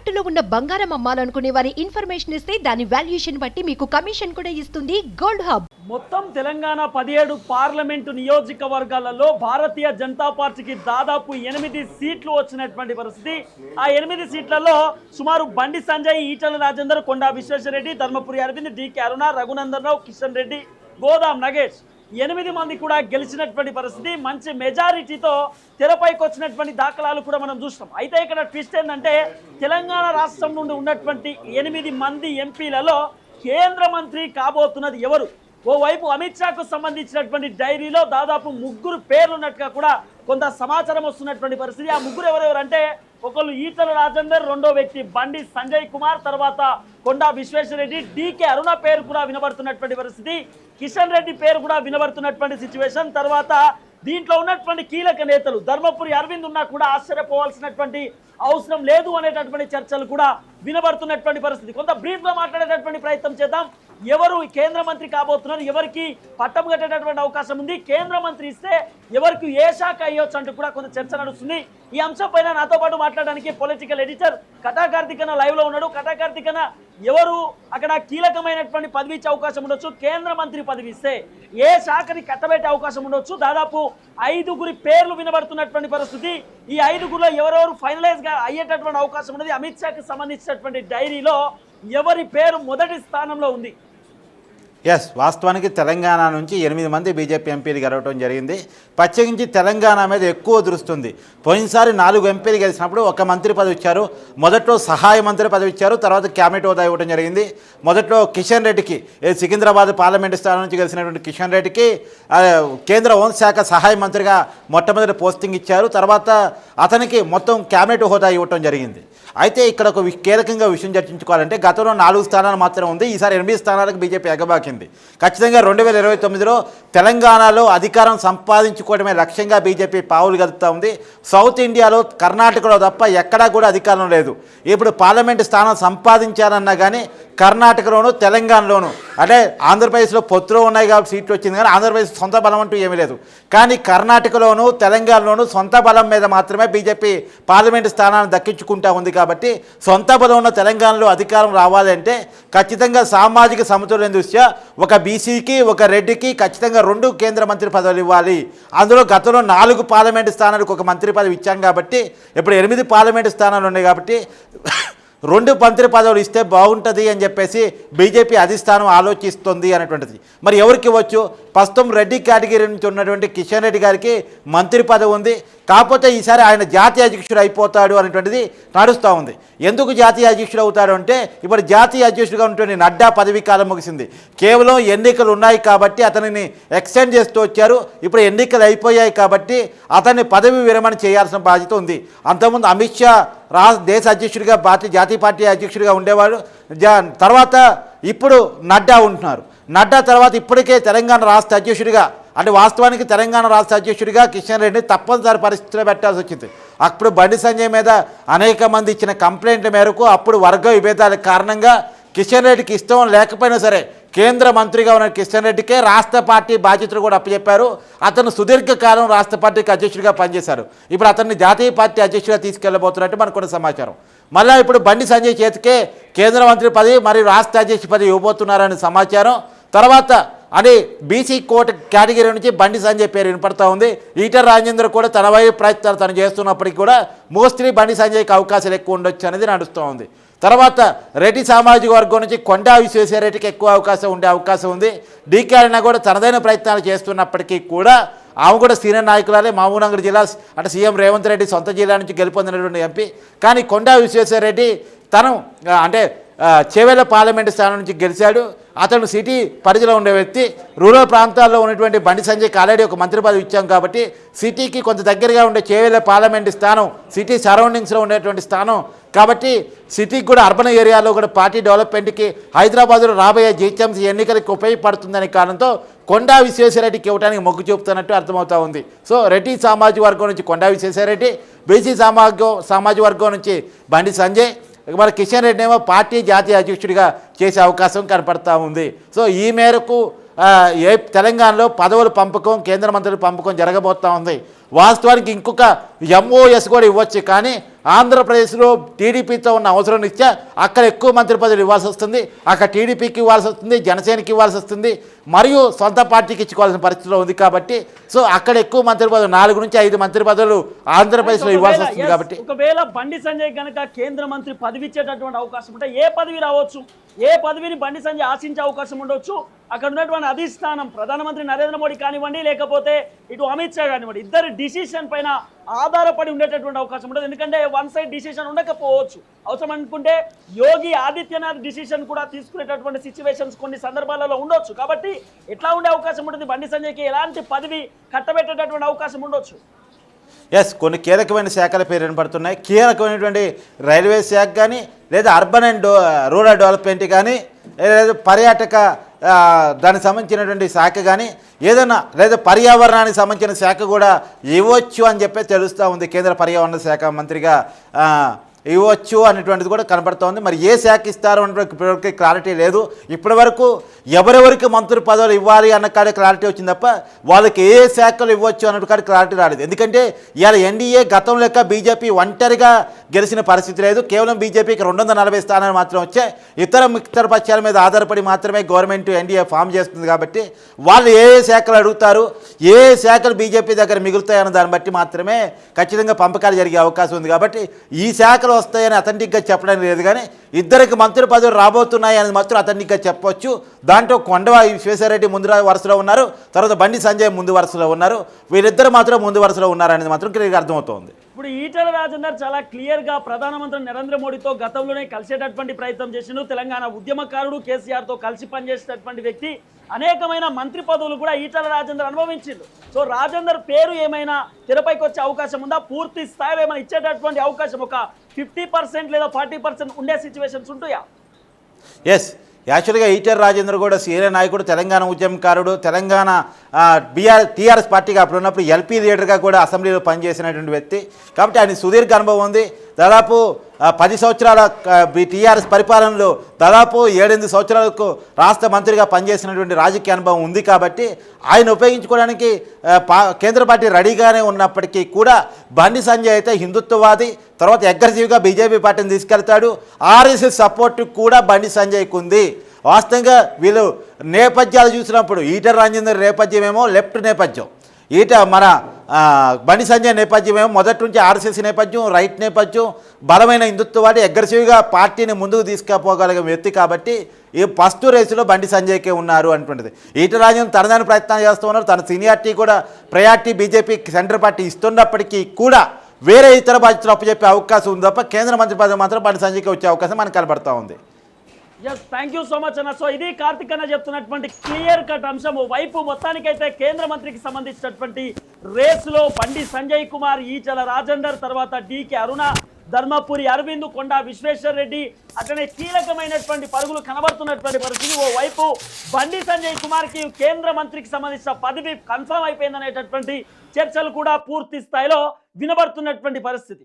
తాకట్టులో ఉన్న బంగారం అమ్మాలనుకునే వారి ఇన్ఫర్మేషన్ ఇస్తే దాని వాల్యుయేషన్ బట్టి మీకు కమిషన్ కూడా ఇస్తుంది గోల్డ్ హబ్. మొత్తం తెలంగాణ పదిహేడు పార్లమెంటు నియోజకవర్గాలలో భారతీయ జనతా పార్టీకి దాదాపు ఎనిమిది సీట్లు వచ్చినటువంటి పరిస్థితి. ఆ ఎనిమిది సీట్లలో సుమారు బండి సంజయ్ ఈటల రాజేందర్ కొండా విశ్వేశ్వరరెడ్డి ధర్మపురి అరవింద్ డికే అరుణ రఘునందన్ రావు కిషన్ రెడ్డి గోదాం నగేష్. ఎనిమిది మంది కూడా గెలిచినటువంటి పరిస్థితి. మంచి మెజారిటీతో తెరపైకి వచ్చినటువంటి దాఖలాలు కూడా మనం చూస్తాం. అయితే ఇక్కడ ట్విస్ట్ ఏంటంటే తెలంగాణ రాష్ట్రం నుండి ఉన్నటువంటి ఎనిమిది మంది ఎంపీలలో కేంద్ర మంత్రి కాబోతున్నది ఎవరు? ఓవైపు అమిత్ షాకు సంబంధించినటువంటి డైరీలో దాదాపు ముగ్గురు పేర్లు ఉన్నట్టుగా కూడా కొంత సమాచారం వస్తున్నటువంటి పరిస్థితి. ఆ ముగ్గురు ఎవరెవరు అంటే ఒకళ్ళు ఈతల రాజేందర్ రెండో వ్యక్తి బండి సంజయ్ కుమార్ తర్వాత కొండా విశ్వేశ్వరరెడ్డి డీకే అరుణ పేరు కూడా వినబడుతున్నటువంటి పరిస్థితి. కిషన్ రెడ్డి పేరు కూడా వినబడుతున్నటువంటి సిచ్యువేషన్ తర్వాత దీంట్లో ఉన్నటువంటి కీలక నేతలు ధర్మపురి అరవింద్ ఉన్నా కూడా ఆశ్చర్యపోవాల్సినటువంటి అవసరం లేదు అనేటటువంటి చర్చలు కూడా వినబడుతున్నటువంటి పరిస్థితి. కొంత బ్రీఫ్గా మాట్లాడేటటువంటి ప్రయత్నం చేద్దాం. ఎవరు కేంద్ర మంత్రి కాబోతున్నారు? ఎవరికి పట్టం కట్టేటటువంటి అవకాశం ఉంది? కేంద్ర మంత్రి ఇస్తే ఎవరికి ఏ శాఖ అయ్యొచ్చు అంటూ కూడా కొంత చర్చ నడుస్తుంది. ఈ అంశం పైన నాతో పాటు మాట్లాడడానికి పొలిటికల్ ఎడిటర్ కటా లైవ్లో లైవ్లో ఉన్నాడు. కటా ఎవరు అక్కడ కీలకమైనటువంటి పదవి ఇచ్చే అవకాశం ఉండొచ్చు? కేంద్ర మంత్రి పదవి ఇస్తే ఏ శాఖని కట్టబెట్టే అవకాశం ఉండొచ్చు? దాదాపు ఐదుగురి పేర్లు వినబడుతున్నటువంటి పరిస్థితి. ఈ ఐదుగురిలో ఎవరెవరు ఫైనలైజ్గా అయ్యేటటువంటి అవకాశం ఉన్నది? అమిత్ షాకి సంబంధించినటువంటి డైరీలో ఎవరి పేరు మొదటి స్థానంలో ఉంది? ఎస్ వాస్తవానికి తెలంగాణ నుంచి ఎనిమిది మంది బీజేపీ ఎంపీలు గెలవడం జరిగింది. ప్రత్యేకించి తెలంగాణ మీద ఎక్కువ దృస్తుంది పోయినసారి నాలుగు ఎంపీలు గెలిచినప్పుడు ఒక మంత్రి పదవి ఇచ్చారు. మొదట్లో సహాయ మంత్రి పదవి ఇచ్చారు. తర్వాత క్యాబినెట్ హోదా ఇవ్వడం జరిగింది. మొదట్లో కిషన్ రెడ్డికి సికింద్రాబాద్ పార్లమెంట్ స్థానం నుంచి గెలిచినటువంటి కిషన్ రెడ్డికి కేంద్ర హోంశాఖ సహాయ మంత్రిగా మొట్టమొదటి పోస్టింగ్ ఇచ్చారు. తర్వాత అతనికి మొత్తం క్యాబినెట్ హోదా ఇవ్వటం జరిగింది. అయితే ఇక్కడ ఒక వి- కీలకంగా విషయం చర్చించుకోవాలంటే గతంలో నాలుగు స్థానాలు మాత్రం ఉంది. ఈసారి ఎనిమిది స్థానాలకు బీజేపీ ఎగబాకింది ఖచ్చితంగా రెండు వేల ఇరవై తొమ్మిదిలో తెలంగాణలో అధికారం సంపాదించుకోవడమే లక్ష్యంగా బీజేపీ పావులు గదుపుతూ ఉంది. సౌత్ ఇండియాలో కర్ణాటకలో తప్ప ఎక్కడా కూడా అధికారం లేదు. ఇప్పుడు పార్లమెంటు స్థానం సంపాదించారన్నా కానీ కర్ణాటకలోను తెలంగాణలోను. అంటే ఆంధ్రప్రదేశ్లో పొత్తులో ఉన్నాయి కాబట్టి సీట్లు వచ్చింది కానీ ఆంధ్రప్రదేశ్ సొంత బలం అంటూ ఏమీ లేదు. కానీ కర్ణాటకలోను తెలంగాణలోను సొంత బలం మీద మాత్రమే బీజేపీ పార్లమెంటు స్థానాన్ని దక్కించుకుంటా ఉంది కాబట్టి సొంత బలం ఉన్న తెలంగాణలో అధికారం రావాలంటే ఖచ్చితంగా సామాజిక సమతుల్యం దృష్ట్యా ఒక బీసీకి ఒక రెడ్డికి ఖచ్చితంగా రెండు కేంద్ర మంత్రి పదవులు ఇవ్వాలి. అందులో గతంలో నాలుగు పార్లమెంటు స్థానాలకు ఒక మంత్రి పదవి ఇచ్చాం కాబట్టి ఇప్పుడు ఎనిమిది పార్లమెంటు స్థానాలు ఉన్నాయి కాబట్టి రెండు మంత్రి పదవులు ఇస్తే బాగుంటుంది అని చెప్పేసి బీజేపీ అధిష్టానం ఆలోచిస్తుంది అనేటువంటిది. మరి ఎవరికి ఇవ్వచ్చు? ప్రస్తుతం రెడ్డి కేటగిరీ నుంచి ఉన్నటువంటి కిషన్ రెడ్డి గారికి మంత్రి పదవి ఉంది. కాకపోతే ఈసారి ఆయన జాతీయ అధ్యక్షుడు అయిపోతాడు అనేటువంటిది నడుస్తూ ఉంది. ఎందుకు జాతీయ అధ్యక్షుడు అవుతాడు అంటే ఇప్పుడు జాతీయ అధ్యక్షుడిగా ఉన్నటువంటి నడ్డా పదవీ కాలం ముగిసింది. కేవలం ఎన్నికలు ఉన్నాయి కాబట్టి అతనిని ఎక్స్టెండ్ చేస్తూ వచ్చారు. ఇప్పుడు ఎన్నికలు అయిపోయాయి కాబట్టి అతన్ని పదవి విరమణ చేయాల్సిన బాధ్యత ఉంది. అంతకుముందు అమిత్ షా రా దేశ అధ్యక్షుడిగా పార్టీ జాతీయ పార్టీ అధ్యక్షుడిగా ఉండేవాడు. జా తర్వాత ఇప్పుడు నడ్డా ఉంటున్నారు. నడ్డా తర్వాత ఇప్పటికే తెలంగాణ రాష్ట్ర అధ్యక్షుడిగా అంటే వాస్తవానికి తెలంగాణ రాష్ట్ర అధ్యక్షుడిగా కిషన్ రెడ్డిని తప్పనిసరి పరిస్థితిలో పెట్టాల్సి వచ్చింది. అప్పుడు బండి సంజయ్ మీద అనేక మంది ఇచ్చిన కంప్లైంట్ల మేరకు అప్పుడు వర్గ విభేదాల కారణంగా కిషన్ రెడ్డికి ఇష్టం లేకపోయినా సరే కేంద్ర మంత్రిగా ఉన్న కిషన్ రెడ్డికే రాష్ట్ర పార్టీ బాధ్యతలు కూడా అప్పచెప్పారు. అతను సుదీర్ఘకాలం రాష్ట్ర పార్టీకి అధ్యక్షుడిగా పనిచేశారు. ఇప్పుడు అతన్ని జాతీయ పార్టీ అధ్యక్షుడిగా తీసుకెళ్ళబోతున్నట్టు మనకు కొన్ని సమాచారం. మళ్ళీ ఇప్పుడు బండి సంజయ్ చేతికే కేంద్ర మంత్రి పదవి మరియు రాష్ట్ర అధ్యక్ష పదవి ఇవ్వబోతున్నారని సమాచారం. తర్వాత అని బీసీ కోట కేటగిరీ నుంచి బండి సంజయ్ పేరు వినపడతా ఉంది. ఈటర్ రాజేంద్ర కూడా తన వైపు ప్రయత్నాలు తను చేస్తున్నప్పటికీ కూడా మోస్ట్లీ బండి సంజయ్కి అవకాశాలు ఎక్కువ ఉండొచ్చు అనేది నడుస్తూ ఉంది. తర్వాత రెడ్డి సామాజిక వర్గం నుంచి కొండా విశ్వేశ్వరరెడ్డికి ఎక్కువ అవకాశం ఉండే అవకాశం ఉంది. డీకే అరుణ కూడా తనదైన ప్రయత్నాలు చేస్తున్నప్పటికీ కూడా ఆమె కూడా సీనియర్ నాయకురాలే. మహబూబ్నగర్ జిల్లా అంటే సీఎం రేవంత్ రెడ్డి సొంత జిల్లా నుంచి గెలుపొందినటువంటి ఎంపీ. కానీ కొండా విశ్వేశ్వరరెడ్డి తను అంటే ఆ, పార్లమెంటు స్థానం నుంచి గెలిచాడు. అతను సిటీ పరిధిలో ఉండే వ్యక్తి. రూరల్ ప్రాంతాల్లో ఉన్నటువంటి బండి సంజయ్కి ఆల్రెడీ ఒక మంత్రి పదవి ఇచ్చాం కాబట్టి సిటీకి కొంత దగ్గరగా ఉండే చేవెళ్ళ పార్లమెంటు స్థానం సిటీ సరౌండింగ్స్లో ఉండేటువంటి స్థానం కాబట్టి సిటీకి కూడా అర్బన్ ఏరియాలో కూడా పార్టీ డెవలప్మెంట్కి హైదరాబాద్లో రాబోయే జీహెచ్ఎంసీ ఎన్నికలకు ఉపయోగపడుతుందనే కారణంతో కొండా విశ్వేశ్వరరెడ్డికి ఇవ్వడానికి మొగ్గు చూపుతున్నట్టు అర్థమవుతా ఉంది. సో రెడ్డి సామాజిక వర్గం నుంచి కొండా విశ్వేశ్వరరెడ్డి బీసీ సామాజిక సామాజిక వర్గం నుంచి బండి సంజయ్ మరి కిషన్ రెడ్డి ఏమో పార్టీ జాతీయ అధ్యక్షుడిగా చేసే అవకాశం కనపడతా ఉంది. సో ఈ మేరకు ఏ తెలంగాణలో పదవుల పంపకం కేంద్ర మంత్రుల పంపకం జరగబోతా ఉంది. వాస్తవానికి ఇంకొక ఎంఓఎస్ కూడా ఇవ్వచ్చు కానీ ఆంధ్రప్రదేశ్లో టీడీపీతో ఉన్న అవసరం ఇచ్చా అక్కడ ఎక్కువ మంత్రి పదవులు ఇవ్వాల్సి వస్తుంది. అక్కడ టీడీపీకి ఇవ్వాల్సి వస్తుంది జనసేనకి ఇవ్వాల్సి వస్తుంది. మరియు సొంత పార్టీకి ఇచ్చుకోవాల్సిన పరిస్థితిలో ఉంది కాబట్టి సో అక్కడ ఎక్కువ మంత్రి పదవులు నాలుగు నుంచి ఐదు మంత్రి పదవులు ఆంధ్రప్రదేశ్లో ఇవ్వాల్సి వస్తుంది కాబట్టి. ఒకవేళ బండి సంజయ్ గనక కేంద్ర మంత్రి పదవి ఇచ్చేటటువంటి అవకాశం ఉంటే ఏ పదవి రావచ్చు? ఏ పదవిని బండి సంజయ్ ఆశించే అవకాశం ఉండొచ్చు? అక్కడ ఉన్నటువంటి అధిష్టానం ప్రధానమంత్రి నరేంద్ర మోడీ కానివ్వండి లేకపోతే ఇటు అమిత్ షా కానివ్వండి ఇద్దరు డిసిషన్ పైన ఆధారపడి ఉండేటటువంటి అవకాశం ఉండదు. ఎందుకంటే వన్ సైడ్ డిసిషన్ ఉండకపోవచ్చు. అవసరం అనుకుంటే యోగి ఆదిత్యనాథ్ డిసిషన్ కూడా తీసుకునేటటువంటి సిచ్యువేషన్స్ కొన్ని సందర్భాలలో ఉండొచ్చు. కాబట్టి ఎట్లా ఉండే అవకాశం ఉంటుంది బండి సంజయ్కి ఎలాంటి పదవి కట్టబెట్టేటటువంటి అవకాశం ఉండొచ్చు. ఎస్ కొన్ని కీలకమైన శాఖల పేరు వినపడుతున్నాయి. కీలకమైనటువంటి రైల్వే శాఖ కానీ లేదా అర్బన్ అండ్ రూరల్ డెవలప్మెంట్ కానీ లేదా పర్యాటక దానికి సంబంధించినటువంటి శాఖ కానీ ఏదైనా లేదా పర్యావరణానికి సంబంధించిన శాఖ కూడా ఇవ్వచ్చు అని చెప్పి తెలుస్తూ ఉంది కేంద్ర పర్యావరణ శాఖ మంత్రిగా. ఇవ్వచ్చు అనేటువంటిది కూడా కనబడుతోంది. మరి ఏ శాఖ ఇస్తారో అనేటువంటి ఇప్పటివరకు క్లారిటీ లేదు. ఇప్పటివరకు ఎవరెవరికి మంత్రి పదవులు ఇవ్వాలి అన్న కాడే క్లారిటీ వచ్చింది తప్ప వాళ్ళకి ఏ శాఖలు ఇవ్వచ్చు అన్నట్టు కాడ క్లారిటీ రాలేదు. ఎందుకంటే ఇవాళ ఎన్డీఏ గతం లెక్క బీజేపీ ఒంటరిగా గెలిచిన పరిస్థితి లేదు. కేవలం బీజేపీకి రెండు వందల నలభై స్థానాలు మాత్రం వచ్చాయి. ఇతర మిత్ర పక్షాల మీద ఆధారపడి మాత్రమే గవర్నమెంట్ ఎన్డీఏ ఫామ్ చేస్తుంది కాబట్టి వాళ్ళు ఏ ఏ శాఖలు అడుగుతారు ఏ ఏ శాఖలు బీజేపీ దగ్గర మిగులుతాయన్న దాన్ని బట్టి మాత్రమే ఖచ్చితంగా పంపకాలు జరిగే అవకాశం ఉంది కాబట్టి ఈ శాఖలు వస్తాయని అథెంటిక్గా చెప్పడం లేదు కానీ ఇద్దరికి మంత్రి పదవులు రాబోతున్నాయి అనేది మాత్రం అథెంటిక్గా చెప్పొచ్చు. దాంట్లో కొండవ విశ్వేశ్వరరెడ్డి ముందు వరుసలో ఉన్నారు. తర్వాత బండి సంజయ్ ముందు వరుసలో ఉన్నారు. వీరిద్దరు మాత్రం ముందు వరుసలో ఉన్నారనేది మాత్రం క్లియర్గా అర్థమవుతోంది. ఇప్పుడు ఈటల రాజేందర్ చాలా క్లియర్గా ప్రధానమంత్రి నరేంద్ర మోడీతో గతంలోనే కలిసేటటువంటి ప్రయత్నం చేసిండు. తెలంగాణ ఉద్యమకారుడు కేసీఆర్తో కలిసి పనిచేసేటటువంటి వ్యక్తి. అనేకమైన మంత్రి పదవులు కూడా ఈటల రాజేందర్ అనుభవించిండు. సో రాజేందర్ పేరు ఏమైనా తెరపైకి వచ్చే అవకాశం ఉందా? పూర్తి స్థాయిలో ఏమైనా ఇచ్చేటటువంటి అవకాశం ఒక ఫిఫ్టీ పర్సెంట్ లేదా ఫార్టీ పర్సెంట్ ఉండే సిచ్యువేషన్స్ ఉంటాయా? ఎస్ యాక్చువల్గా ఈటర్ రాజేంద్ర కూడా సీనియర్ నాయకుడు తెలంగాణ ఉద్యమకారుడు తెలంగాణ బీఆర్ టీఆర్ఎస్ పార్టీగా అప్పుడు ఉన్నప్పుడు ఎల్పీ లీడర్గా కూడా అసెంబ్లీలో పనిచేసినటువంటి వ్యక్తి. కాబట్టి ఆయన సుదీర్ఘ అనుభవం ఉంది. దాదాపు పది సంవత్సరాల టీఆర్ఎస్ పరిపాలనలో దాదాపు ఏడెనిమిది సంవత్సరాలకు రాష్ట్ర మంత్రిగా పనిచేసినటువంటి రాజకీయ అనుభవం ఉంది కాబట్టి ఆయన ఉపయోగించుకోవడానికి పా కేంద్ర పార్టీ రెడీగానే ఉన్నప్పటికీ కూడా బండి సంజయ్ అయితే హిందుత్వవాది తర్వాత అగ్రెసివ్గా బీజేపీ పార్టీని తీసుకెళ్తాడు. ఆర్ఎస్ఎస్ సపోర్ట్ కూడా బండి సంజయ్కి ఉంది. వాస్తవంగా వీళ్ళు నేపథ్యాలు చూసినప్పుడు ఈటర్ రాజేందర్ నేపథ్యం ఏమో లెఫ్ట్ నేపథ్యం. ఈట మన బండి సంజయ్ నేపథ్యమేమో మొదటి నుంచి ఆర్ఎస్ఎస్ నేపథ్యం రైట్ నేపథ్యం బలమైన హిందుత్వవాడి అగ్రెసివ్గా పార్టీని ముందుకు తీసుకుపోగలిగే వ్యక్తి కాబట్టి ఈ ఫస్ట్ రేసులో బండి సంజయ్కే ఉన్నారు అంటుంటుంది. ఈట రాజ్యం తనదాని ప్రయత్నం చేస్తూ ఉన్నారు. తన సీనియారిటీ కూడా ప్రయారిటీ బీజేపీ సెంటర్ పార్టీ ఇస్తున్నప్పటికీ కూడా వేరే ఇతర బాధ్యతలు అప్పచెప్పే అవకాశం ఉంది తప్ప కేంద్ర మంత్రి పదవి మాత్రం బండి సంజయ్కి వచ్చే అవకాశం మనకు కనబడతా ఉంది. Yes thank you so much అన్న. సో ఇది కార్తిక్ అన్న చెప్తున్నటువంటి క్లియర్ కట్ అంశం ఓ వైపు మొత్తానికైతే కేంద్ర మంత్రికి సంబంధించినటువంటి రేసులో బండి సంజయ్ కుమార్ ఈచల రాజేందర్ తర్వాత డికే అరుణ ధర్మపురి అరవింద్ కొండ విశ్వేశ్వర్ రెడ్డి అట్లనే కీలకమైనటువంటి పరుగులు కనబడుతున్నటువంటి పరిస్థితి. ఓ వైపు బండి సంజయ్ కుమార్కి కేంద్ర మంత్రికి సంబంధించిన పదవి కన్ఫర్మ్ అయిపోయిందనేటటువంటి చర్చలు కూడా పూర్తి స్థాయిలో వినబడుతున్నటువంటి పరిస్థితి.